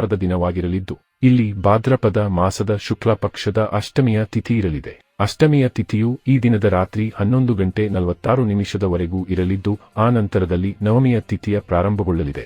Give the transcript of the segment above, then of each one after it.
ಬುಧವಾರದ ದಿನವಾಗಿರಲಿದ್ದು, ಇಲ್ಲಿ ಭಾದ್ರಪದ ಮಾಸದ ಶುಕ್ಲ ಪಕ್ಷದ ಅಷ್ಟಮಿಯ ತಿಥಿ ಇರಲಿದೆ. ಅಷ್ಟಮಿಯ ತಿಥಿಯು ಈ ದಿನದ ರಾತ್ರಿ ಹನ್ನೊಂದು ಗಂಟೆ ನಲವತ್ತಾರು ನಿಮಿಷದವರೆಗೂ ಇರಲಿದ್ದು, ಆ ನಂತರದಲ್ಲಿ ನವಮಿಯ ತಿಥಿಯ ಪ್ರಾರಂಭಗೊಳ್ಳಲಿದೆ.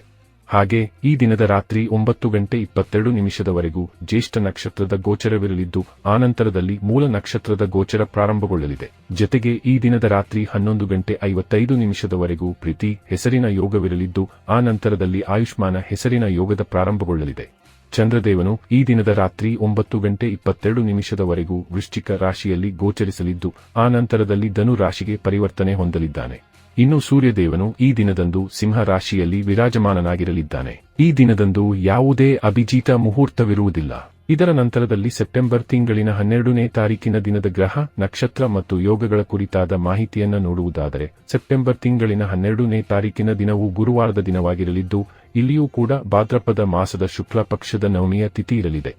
ಹಾಗೆ ಈ ದಿನದ ರಾತ್ರಿ ಒಂಬತ್ತು ಗಂಟೆ ಇಪ್ಪತ್ತೆರಡು ನಿಮಿಷದವರೆಗೂ ಜ್ಯೇಷ್ಠ ನಕ್ಷತ್ರದ ಗೋಚರವಿರಲಿದ್ದು, ಆನಂತರದಲ್ಲಿ ಮೂಲ ನಕ್ಷತ್ರದ ಗೋಚರ ಪ್ರಾರಂಭಗೊಳ್ಳಲಿದೆ. ಜೊತೆಗೆ ಈ ದಿನದ ರಾತ್ರಿ ಹನ್ನೊಂದು ಗಂಟೆ ಐವತ್ತೈದು ನಿಮಿಷದವರೆಗೂ ಪ್ರೀತಿ, ಹೆಸರಿನ ಯೋಗವಿರಲಿದ್ದು ಆ ನಂತರದಲ್ಲಿ ಆಯುಷ್ಮಾನ ಹೆಸರಿನ ಯೋಗದ ಪ್ರಾರಂಭಗೊಳ್ಳಲಿದೆ. ಚಂದ್ರದೇವನು ಈ ದಿನದ ರಾತ್ರಿ ಒಂಬತ್ತು ಗಂಟೆ ಇಪ್ಪತ್ತೆರಡು ನಿಮಿಷದವರೆಗೂ ವೃಶ್ಚಿಕ ರಾಶಿಯಲ್ಲಿ ಗೋಚರಿಸಲಿದ್ದು ಆ ನಂತರದಲ್ಲಿ ಧನು ರಾಶಿಗೆ ಪರಿವರ್ತನೆ ಹೊಂದಲಿದ್ದಾನೆ. ಇನ್ನು ಸೂರ್ಯದೇವನು ಈ ದಿನದಂದು ಸಿಂಹ ರಾಶಿಯಲ್ಲಿ ವಿರಾಜಮಾನನಾಗಿರಲಿದ್ದಾನೆ. ಈ ದಿನದಂದು ಯಾವುದೇ ಅಭಿಜಿತ ಮುಹೂರ್ತವಿರುವುದಿಲ್ಲ. ಇದರ ನಂತರದಲ್ಲಿ ಸೆಪ್ಟೆಂಬರ್ ತಿಂಗಳಿನ ಹನ್ನೆರಡನೇ ತಾರೀಕಿನ ದಿನದ ಗ್ರಹ, ನಕ್ಷತ್ರ ಮತ್ತು ಯೋಗಗಳ ಕುರಿತಾದ ಮಾಹಿತಿಯನ್ನು ನೋಡುವುದಾದರೆ, ಸೆಪ್ಟೆಂಬರ್ ತಿಂಗಳಿನ ಹನ್ನೆರಡನೇ ತಾರೀಕಿನ ದಿನವು ಗುರುವಾರದ ದಿನವಾಗಿರಲಿದ್ದು, ಇಲ್ಲಿಯೂ ಕೂಡ ಭಾದ್ರಪದ ಮಾಸದ ಶುಕ್ಲ ಪಕ್ಷದ ನವಮಿಯ ತಿಥಿ ಇರಲಿದೆ.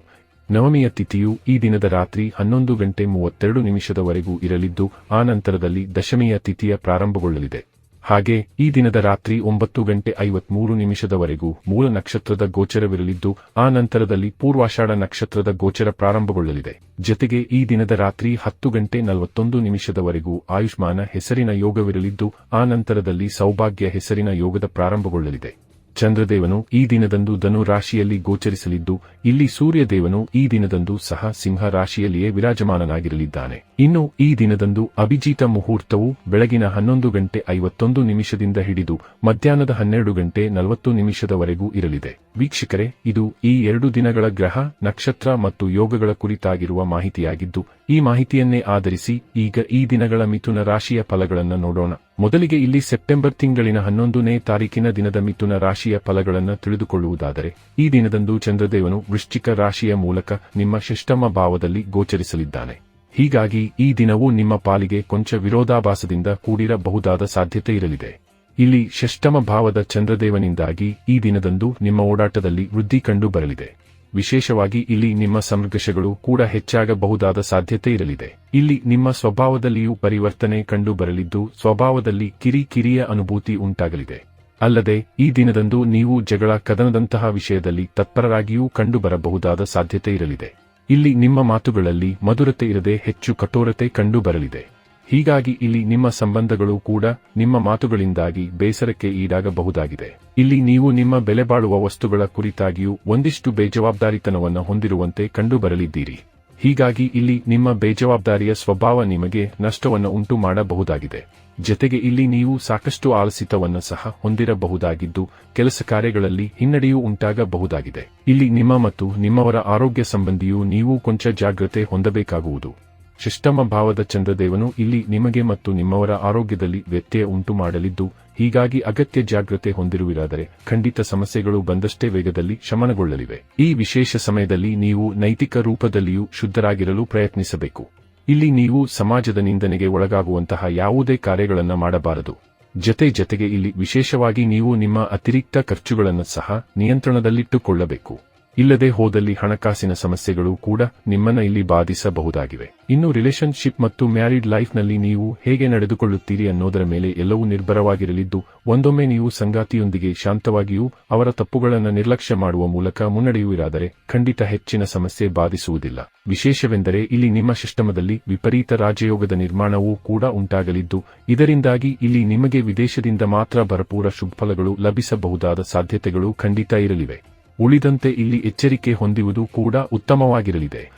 ನವಮಿಯ ತಿಥಿಯು ಈ ದಿನದ ರಾತ್ರಿ ಹನ್ನೊಂದು ಗಂಟೆ ಮೂವತ್ತೆರಡು ನಿಮಿಷದವರೆಗೂ ಇರಲಿದ್ದು, ಆ ನಂತರದಲ್ಲಿ ದಶಮಿಯ ತಿಥಿಯ ಪ್ರಾರಂಭಗೊಳ್ಳಲಿದೆ. ಹಾಗೆ, ಈ ದಿನದ ರಾತ್ರಿ ಒಂಬತ್ತು ಗಂಟೆ ಐವತ್ಮೂರು ನಿಮಿಷದವರೆಗೂ ಮೂಲ ನಕ್ಷತ್ರದ ಗೋಚರವಿರಲಿದ್ದು, ಆ ನಂತರದಲ್ಲಿ ಪೂರ್ವಾಷಾಢ ನಕ್ಷತ್ರದ ಗೋಚರ ಪ್ರಾರಂಭಗೊಳ್ಳಲಿದೆ. ಜತೆಗೆ ಈ ದಿನದ ರಾತ್ರಿ ಹತ್ತು ಗಂಟೆ ನಲವತ್ತೊಂದು ನಿಮಿಷದವರೆಗೂ ಆಯುಷ್ಮಾನ ಹೆಸರಿನ ಯೋಗವಿರಲಿದ್ದು, ಆ ನಂತರದಲ್ಲಿ ಸೌಭಾಗ್ಯ ಹೆಸರಿನ ಯೋಗದ ಪ್ರಾರಂಭಗೊಳ್ಳಲಿದೆ. ಚಂದ್ರದೇವನು ಈ ದಿನದಂದು ಧನು ರಾಶಿಯಲ್ಲಿ ಗೋಚರಿಸಲಿದ್ದು ಇಲ್ಲಿ ಸೂರ್ಯದೇವನು ಈ ದಿನದಂದು ಸಹ ಸಿಂಹ ರಾಶಿಯಲ್ಲಿಯೇ ವಿರಾಜಮಾನನಾಗಿರಲಿದ್ದಾನೆ. ಇನ್ನು ಈ ದಿನದಂದು ಅಭಿಜೀತ ಮುಹೂರ್ತವು ಬೆಳಗಿನ ಹನ್ನೊಂದು ಗಂಟೆ ಐವತ್ತೊಂದು ನಿಮಿಷದಿಂದ ಹಿಡಿದು ಮಧ್ಯಾಹ್ನದ ಹನ್ನೆರಡು ಗಂಟೆ ನಲವತ್ತು ನಿಮಿಷದವರೆಗೂ ಇರಲಿದೆ. ವೀಕ್ಷಕರೇ, ಇದು ಈ ಎರಡು ದಿನಗಳ ಗ್ರಹ, ನಕ್ಷತ್ರ ಮತ್ತು ಯೋಗಗಳ ಕುರಿತಾಗಿರುವ ಮಾಹಿತಿಯಾಗಿದ್ದು, ಈ ಮಾಹಿತಿಯನ್ನೇ ಆಧರಿಸಿ ಈಗ ಈ ದಿನಗಳ ಮಿಥುನ ರಾಶಿಯ ಫಲಗಳನ್ನು ನೋಡೋಣ. ಮೊದಲಿಗೆ ಇಲ್ಲಿ ಸೆಪ್ಟೆಂಬರ್ ತಿಂಗಳಿನ ಹನ್ನೊಂದನೇ ತಾರೀಕಿನ ದಿನದ ಮಿಥುನ ರಾಶಿಯ ಫಲಗಳನ್ನು ತಿಳಿದುಕೊಳ್ಳುವುದಾದರೆ, ಈ ದಿನದಂದು ಚಂದ್ರದೇವನು ವೃಶ್ಚಿಕ ರಾಶಿಯ ಮೂಲಕ ನಿಮ್ಮ ಶಿಷ್ಟಮ ಭಾವದಲ್ಲಿ ಗೋಚರಿಸಲಿದ್ದಾನೆ. ಹೀಗಾಗಿ ಈ ದಿನವೂ ನಿಮ್ಮ ಪಾಲಿಗೆ ಕೊಂಚ ವಿರೋಧಾಭಾಸದಿಂದ ಕೂಡಿರಬಹುದಾದ ಸಾಧ್ಯತೆ ಇರಲಿದೆ. ಇಲ್ಲಿ ಷಷ್ಟಮ ಭಾವದ ಚಂದ್ರದೇವನಿಂದಾಗಿ ಈ ದಿನದಂದು ನಿಮ್ಮ ಓಡಾಟದಲ್ಲಿ ವೃದ್ಧಿ ಕಂಡು ಬರಲಿದೆ. ವಿಶೇಷವಾಗಿ ಇಲ್ಲಿ ನಿಮ್ಮ ಸಂಘರ್ಷಗಳು ಕೂಡ ಹೆಚ್ಚಾಗಬಹುದಾದ ಸಾಧ್ಯತೆ ಇರಲಿದೆ. ಇಲ್ಲಿ ನಿಮ್ಮ ಸ್ವಭಾವದಲ್ಲಿಯೂ ಪರಿವರ್ತನೆ ಕಂಡು ಬರಲಿದ್ದು ಸ್ವಭಾವದಲ್ಲಿ ಕಿರಿಕಿರಿಯ ಅನುಭೂತಿ ಉಂಟಾಗಲಿದೆ. ಅಲ್ಲದೆ ಈ ದಿನದಂದು ನೀವು ಜಗಳ ಕದನದಂತಹ ವಿಷಯದಲ್ಲಿ ತತ್ಪರರಾಗಿಯೂ ಕಂಡುಬರಬಹುದಾದ ಸಾಧ್ಯತೆ ಇರಲಿದೆ. ಇಲ್ಲಿ ನಿಮ್ಮ ಮಾತುಗಳಲ್ಲಿ ಮಧುರತೆ ಇರದೆ ಹೆಚ್ಚು ಕಠೋರತೆ ಕಂಡು ಬರಲಿದೆ ಹೀಗಾಗಿ ಇಲ್ಲಿ ನಿಮ್ಮ ಸಂಬಂಧಗಳು ಕೂಡ ನಿಮ್ಮ ಮಾತುಗಳಿಂದಾಗಿ ಬೇಸರಕ್ಕೆ ಈಡಾಗಬಹುದಾಗಿದೆ. ಇಲ್ಲಿ ನೀವು ನಿಮ್ಮ ಬೆಲೆಬಾಳುವ ವಸ್ತುಗಳ ಕುರಿತಾಗಿಯೂ ಒಂದಿಷ್ಟು ಬೇಜವಾಬ್ದಾರಿತನವನ್ನು ಹೊಂದಿರುವಂತೆ ಕಂಡುಬರಲಿದ್ದೀರಿ. ಹೀಗಾಗಿ ಇಲ್ಲಿ ನಿಮ್ಮ ಬೇಜವಾಬ್ದಾರಿಯ ಸ್ವಭಾವ ನಿಮಗೆ ನಷ್ಟವನ್ನು ಉಂಟು ಮಾಡಬಹುದಾಗಿದೆ ಜತೆಗೆ ಇಲ್ಲಿ ನೀವು ಸಾಕಷ್ಟು ಆಲಸಿತವನ್ನು ಸಹ ಹೊಂದಿರಬಹುದಾಗಿದ್ದು, ಕೆಲಸ ಕಾರ್ಯಗಳಲ್ಲಿ ಹಿನ್ನಡೆಯೂ ಉಂಟಾಗಬಹುದಾಗಿದೆ. ಇಲ್ಲಿ ನಿಮ್ಮ ಮತ್ತು ನಿಮ್ಮವರ ಆರೋಗ್ಯ ಸಂಬಂಧಿಯೂ ನೀವು ಕೊಂಚ ಜಾಗ್ರತೆ ಹೊಂದಬೇಕಾಗುವುದು. ಷಷ್ಟಮ ಭಾವದ ಚಂದ್ರದೇವನು ಇಲ್ಲಿ ನಿಮಗೆ ಮತ್ತು ನಿಮ್ಮವರ ಆರೋಗ್ಯದಲ್ಲಿ ವ್ಯತ್ಯಯ ಉಂಟು ಮಾಡಲಿದ್ದು, ಹೀಗಾಗಿ ಅಗತ್ಯ ಜಾಗ್ರತೆ ಹೊಂದಿರುವಿರಾದರೆ ಖಂಡಿತ ಸಮಸ್ಯೆಗಳು ಬಂದಷ್ಟೇ ವೇಗದಲ್ಲಿ ಶಮನಗೊಳ್ಳಲಿವೆ. ಈ ವಿಶೇಷ ಸಮಯದಲ್ಲಿ ನೀವು ನೈತಿಕ ರೂಪದಲ್ಲಿಯೂ ಶುದ್ಧರಾಗಿರಲು ಪ್ರಯತ್ನಿಸಬೇಕು. ಇಲ್ಲಿ ನೀವು ಸಮಾಜದ ನಿಂದನೆಗೆ ಒಳಗಾಗುವಂತಹ ಯಾವುದೇ ಕಾರ್ಯಗಳನ್ನು ಮಾಡಬಾರದು. ಜತೆ ಜತೆಗೆ ಇಲ್ಲಿ ವಿಶೇಷವಾಗಿ ನೀವು ನಿಮ್ಮ ಅತಿರಿಕ್ತ ಖರ್ಚುಗಳನ್ನು ಸಹ ನಿಯಂತ್ರಣದಲ್ಲಿಟ್ಟುಕೊಳ್ಳಬೇಕು. ಇಲ್ಲದೆ ಹೋದಲ್ಲಿ ಹಣಕಾಸಿನ ಸಮಸ್ಯೆಗಳು ಕೂಡ ನಿಮ್ಮನ್ನ ಇಲ್ಲಿ ಬಾಧಿಸಬಹುದಾಗಿವೆ. ಇನ್ನು ರಿಲೇಶನ್ಶಿಪ್ ಮತ್ತು ಮ್ಯಾರಿಡ್ ಲೈಫ್ನಲ್ಲಿ ನೀವು ಹೇಗೆ ನಡೆದುಕೊಳ್ಳುತ್ತೀರಿ ಅನ್ನೋದರ ಮೇಲೆ ಎಲ್ಲವೂ ನಿರ್ಭರವಾಗಿರಲಿದ್ದು, ಒಂದೊಮ್ಮೆ ನೀವು ಸಂಗಾತಿಯೊಂದಿಗೆ ಶಾಂತವಾಗಿಯೂ ಅವರ ತಪ್ಪುಗಳನ್ನು ನಿರ್ಲಕ್ಷ್ಯ ಮಾಡುವ ಮೂಲಕ ಮುನ್ನಡೆಯುವಿರಾದರೆ ಖಂಡಿತ ಹೆಚ್ಚಿನ ಸಮಸ್ಯೆ ಬಾಧಿಸುವುದಿಲ್ಲ. ವಿಶೇಷವೆಂದರೆ ಇಲ್ಲಿ ನಿಮ್ಮ ಸಿಸ್ಟಮದಲ್ಲಿ ವಿಪರೀತ ರಾಜಯೋಗದ ನಿರ್ಮಾಣವೂ ಕೂಡ ಉಂಟಾಗಲಿದ್ದು, ಇದರಿಂದಾಗಿ ಇಲ್ಲಿ ನಿಮಗೆ ವಿದೇಶದಿಂದ ಮಾತ್ರ ಭರಪೂರ ಶುಭಫಲಗಳು ಲಭಿಸಬಹುದಾದ ಸಾಧ್ಯತೆಗಳು ಖಂಡಿತ ಇರಲಿವೆ. ಉಳಿದಂತೆ ಇಲ್ಲಿ ಎಚ್ಚರಿಕೆ ಹೊಂದುವುದು ಕೂಡ ಉತ್ತಮವಾಗಿರಲಿದೆ.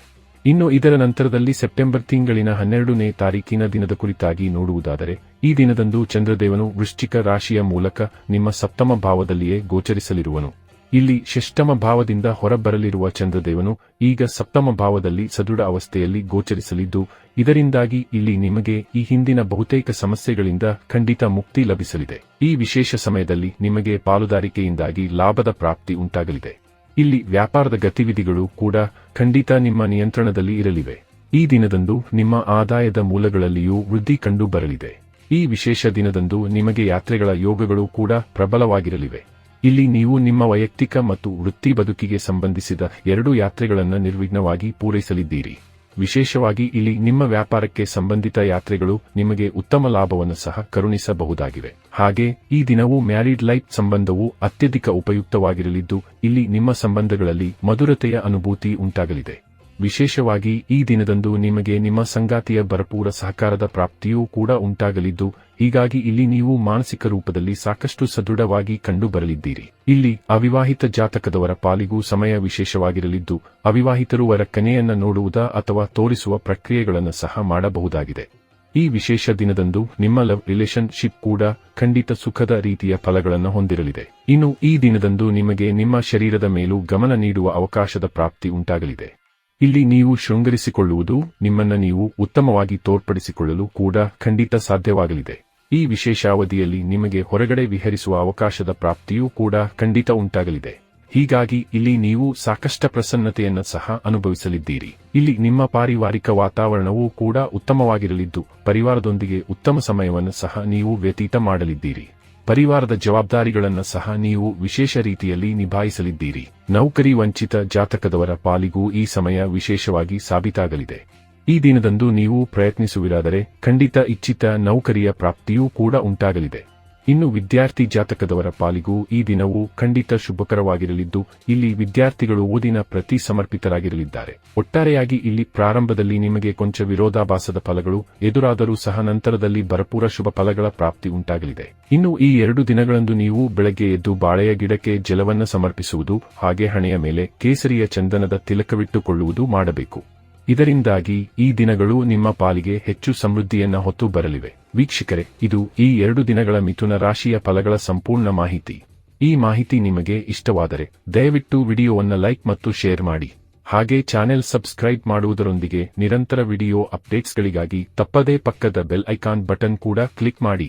ಇನ್ನು ಇದರ ನಂತರದಲ್ಲಿ ಸೆಪ್ಟೆಂಬರ್ ತಿಂಗಳಿನ ಹನ್ನೆರಡನೇ ತಾರೀಕಿನ ದಿನದ ಕುರಿತಾಗಿ ನೋಡುವುದಾದರೆ, ಈ ದಿನದಂದು ಚಂದ್ರದೇವನು ವೃಶ್ಚಿಕ ರಾಶಿಯ ಮೂಲಕ ನಿಮ್ಮ ಸಪ್ತಮ ಭಾವದಲ್ಲಿಯೇ ಗೋಚರಿಸಲಿರುವನು. ಇಲ್ಲಿ ಷಷ್ಟಮ ಭಾವದಿಂದ ಹೊರಬರಲಿರುವ ಚಂದ್ರದೇವನು ಈಗ ಸಪ್ತಮ ಭಾವದಲ್ಲಿ ಸದೃಢ ಅವಸ್ಥೆಯಲ್ಲಿ ಗೋಚರಿಸಲಿದ್ದು, ಇದರಿಂದಾಗಿ ಇಲ್ಲಿ ನಿಮಗೆ ಈ ಹಿಂದಿನ ಬಹುತೇಕ ಸಮಸ್ಯೆಗಳಿಂದ ಖಂಡಿತ ಮುಕ್ತಿ ಲಭಿಸಲಿದೆ. ಈ ವಿಶೇಷ ಸಮಯದಲ್ಲಿ ನಿಮಗೆ ಪಾಲುದಾರಿಕೆಯಿಂದಾಗಿ ಲಾಭದ ಪ್ರಾಪ್ತಿ ಉಂಟಾಗಲಿದೆ. ಇಲ್ಲಿ ವ್ಯಾಪಾರದ ಗತಿವಿಧಿಗಳು ಕೂಡ ಖಂಡಿತ ನಿಮ್ಮ ನಿಯಂತ್ರಣದಲ್ಲಿ ಇರಲಿವೆ. ಈ ದಿನದಂದು ನಿಮ್ಮ ಆದಾಯದ ಮೂಲಗಳಲ್ಲಿಯೂ ವೃದ್ಧಿ ಕಂಡು ಬರಲಿದೆ ಈ ವಿಶೇಷ ದಿನದಂದು ನಿಮಗೆ ಯಾತ್ರೆಗಳ ಯೋಗಗಳು ಕೂಡ ಪ್ರಬಲವಾಗಿರಲಿವೆ. ಇಲ್ಲಿ ನೀವು ನಿಮ್ಮ ವೈಯಕ್ತಿಕ ಮತ್ತು ವೃತ್ತಿ ಬದುಕಿಗೆ ಸಂಬಂಧಿಸಿದ ಎರಡು ಯಾತ್ರೆಗಳನ್ನು ನಿರ್ವಿಘ್ನವಾಗಿ ಪೂರೈಸಲಿದ್ದೀರಿ. ವಿಶೇಷವಾಗಿ ಇಲ್ಲಿ ನಿಮ್ಮ ವ್ಯಾಪಾರಕ್ಕೆ ಸಂಬಂಧಿತ ಯಾತ್ರೆಗಳು ನಿಮಗೆ ಉತ್ತಮ ಲಾಭವನ್ನು ಸಹ ಕರುಣಿಸಬಹುದಾಗಿವೆ. ಹಾಗೆ ಈ ದಿನವು ಮ್ಯಾರಿಡ್ ಲೈಫ್ ಸಂಬಂಧವು ಅತ್ಯಧಿಕ ಉಪಯುಕ್ತವಾಗಿರಲಿದ್ದು, ಇಲ್ಲಿ ನಿಮ್ಮ ಸಂಬಂಧಗಳಲ್ಲಿ ಮಧುರತೆಯ ಅನುಭೂತಿ ಉಂಟಾಗಲಿದೆ. ವಿಶೇಷವಾಗಿ ಈ ದಿನದಂದು ನಿಮಗೆ ನಿಮ್ಮ ಸಂಗಾತಿಯ ಭರಪೂರ ಸಹಕಾರದ ಪ್ರಾಪ್ತಿಯೂ ಕೂಡ ಉಂಟಾಗಲಿದ್ದು ಹೀಗಾಗಿ ಇಲ್ಲಿ ನೀವು ಮಾನಸಿಕ ರೂಪದಲ್ಲಿ ಸಾಕಷ್ಟು ಸದೃಢವಾಗಿ ಕಂಡುಬರಲಿದ್ದೀರಿ. ಇಲ್ಲಿ ಅವಿವಾಹಿತ ಜಾತಕದವರ ಪಾಲಿಗೂ ಸಮಯ ವಿಶೇಷವಾಗಿರಲಿದ್ದು, ಅವಿವಾಹಿತರು ವರ ಕನೆಯನ್ನ ನೋಡುವುದ ಅಥವಾ ತೋರಿಸುವ ಪ್ರಕ್ರಿಯೆಗಳನ್ನು ಸಹ ಮಾಡಬಹುದಾಗಿದೆ. ಈ ವಿಶೇಷ ದಿನದಂದು ನಿಮ್ಮ ಲವ್ ರಿಲೇಶನ್ಶಿಪ್ ಕೂಡ ಖಂಡಿತ ಸುಖದ ರೀತಿಯ ಫಲಗಳನ್ನು ಹೊಂದಿರಲಿದೆ. ಇನ್ನು ಈ ದಿನದಂದು ನಿಮಗೆ ನಿಮ್ಮ ಶರೀರದ ಮೇಲೂ ಗಮನ ನೀಡುವ ಅವಕಾಶದ ಪ್ರಾಪ್ತಿ ಉಂಟಾಗಲಿದೆ. ಇಲ್ಲಿ ನೀವು ಶೃಂಗರಿಸಿಕೊಳ್ಳುವುದು ನಿಮ್ಮನ್ನ ನೀವು ಉತ್ತಮವಾಗಿ ತೋರ್ಪಡಿಸಿಕೊಳ್ಳಲು ಕೂಡ ಖಂಡಿತ ಸಾಧ್ಯವಾಗಲಿದೆ. ಈ ವಿಶೇಷ ಅವಧಿಯಲ್ಲಿ ನಿಮಗೆ ಹೊರಗಡೆ ವಿಹರಿಸುವ ಅವಕಾಶದ ಪ್ರಾಪ್ತಿಯೂ ಕೂಡ ಖಂಡಿತ ಉಂಟಾಗಲಿದೆ. ಹೀಗಾಗಿ ಇಲ್ಲಿ ನೀವು ಸಾಕಷ್ಟ ಪ್ರಸನ್ನತೆಯನ್ನು ಸಹ ಅನುಭವಿಸಲಿದ್ದೀರಿ. ಇಲ್ಲಿ ನಿಮ್ಮ ಪಾರಿವಾರಿಕ ವಾತಾವರಣವೂ ಕೂಡ ಉತ್ತಮವಾಗಿರಲಿದ್ದು, ಪರಿವಾರದೊಂದಿಗೆ ಉತ್ತಮ ಸಮಯವನ್ನು ಸಹ ನೀವು ವ್ಯತೀತ ಮಾಡಲಿದ್ದೀರಿ. ಪರಿವಾರದ ಜವಾಬ್ದಾರಿಗಳನ್ನು ಸಹ ನೀವು ವಿಶೇಷ ರೀತಿಯಲ್ಲಿ ನಿಭಾಯಿಸಲಿದ್ದೀರಿ. ನೌಕರಿ ವಂಚಿತ ಜಾತಕದವರ ಪಾಲಿಗೂ ಈ ಸಮಯ ವಿಶೇಷವಾಗಿ ಸಾಬೀತಾಗಲಿದೆ. ಈ ದಿನದಂದು ನೀವು ಪ್ರಯತ್ನಿಸುವಿರಾದರೆ ಖಂಡಿತ ಇಚ್ಛಿತ ನೌಕರಿಯ ಪ್ರಾಪ್ತಿಯೂ ಕೂಡ ಉಂಟಾಗಲಿದೆ. ಇನ್ನು ವಿದ್ಯಾರ್ಥಿ ಜಾತಕದವರ ಪಾಲಿಗೂ ಈ ದಿನವೂ ಖಂಡಿತ ಶುಭಕರವಾಗಿರಲಿದ್ದು, ಇಲ್ಲಿ ವಿದ್ಯಾರ್ಥಿಗಳು ಓದಿನ ಪ್ರತಿ ಸಮರ್ಪಿತರಾಗಿರಲಿದ್ದಾರೆ. ಒಟ್ಟಾರೆಯಾಗಿ ಇಲ್ಲಿ ಪ್ರಾರಂಭದಲ್ಲಿ ನಿಮಗೆ ಕೊಂಚ ವಿರೋಧಾಭಾಸದ ಫಲಗಳು, ಎದುರಾದರೂ ಸಹ ನಂತರದಲ್ಲಿ ಭರಪೂರ ಶುಭ ಫಲಗಳ ಪ್ರಾಪ್ತಿ ಉಂಟಾಗಲಿದೆ. ಇನ್ನು ಈ ಎರಡು ದಿನಗಳಂದು ನೀವು ಬೆಳಗ್ಗೆ ಎದ್ದು ಬಾಳೆಯ ಗಿಡಕ್ಕೆ ಜಲವನ್ನು ಸಮರ್ಪಿಸುವುದು, ಹಾಗೆ ಹಣೆಯ ಮೇಲೆ ಕೇಸರಿಯ ಚಂದನದ ತಿಲಕವಿಟ್ಟುಕೊಳ್ಳುವುದು ಮಾಡಬೇಕು. ಇದರಿಂದಾಗಿ ಈ ದಿನಗಳು ನಿಮ್ಮ ಪಾಲಿಗೆ ಹೆಚ್ಚು ಸಮೃದ್ಧಿಯನ್ನ ಹೊತ್ತು ಬರಲಿವೆ. ವೀಕ್ಷಕರೇ, ಇದು ಈ ಎರಡು ದಿನಗಳ ಮಿಥುನ ರಾಶಿಯ ಫಲಗಳ ಸಂಪೂರ್ಣ ಮಾಹಿತಿ. ಈ ಮಾಹಿತಿ ನಿಮಗೆ ಇಷ್ಟವಾದರೆ ದಯವಿಟ್ಟು ವಿಡಿಯೋವನ್ನು ಲೈಕ್ ಮತ್ತು ಶೇರ್ ಮಾಡಿ. ಹಾಗೆ ಚಾನೆಲ್ ಸಬ್ಸ್ಕ್ರೈಬ್ ಮಾಡುವುದರೊಂದಿಗೆ ನಿರಂತರ ವಿಡಿಯೋ ಅಪ್ಡೇಟ್ಸ್ಗಳಿಗಾಗಿ ತಪ್ಪದೇ ಪಕ್ಕದ ಬೆಲ್ ಐಕಾನ್ ಬಟನ್ ಕೂಡ ಕ್ಲಿಕ್ ಮಾಡಿ.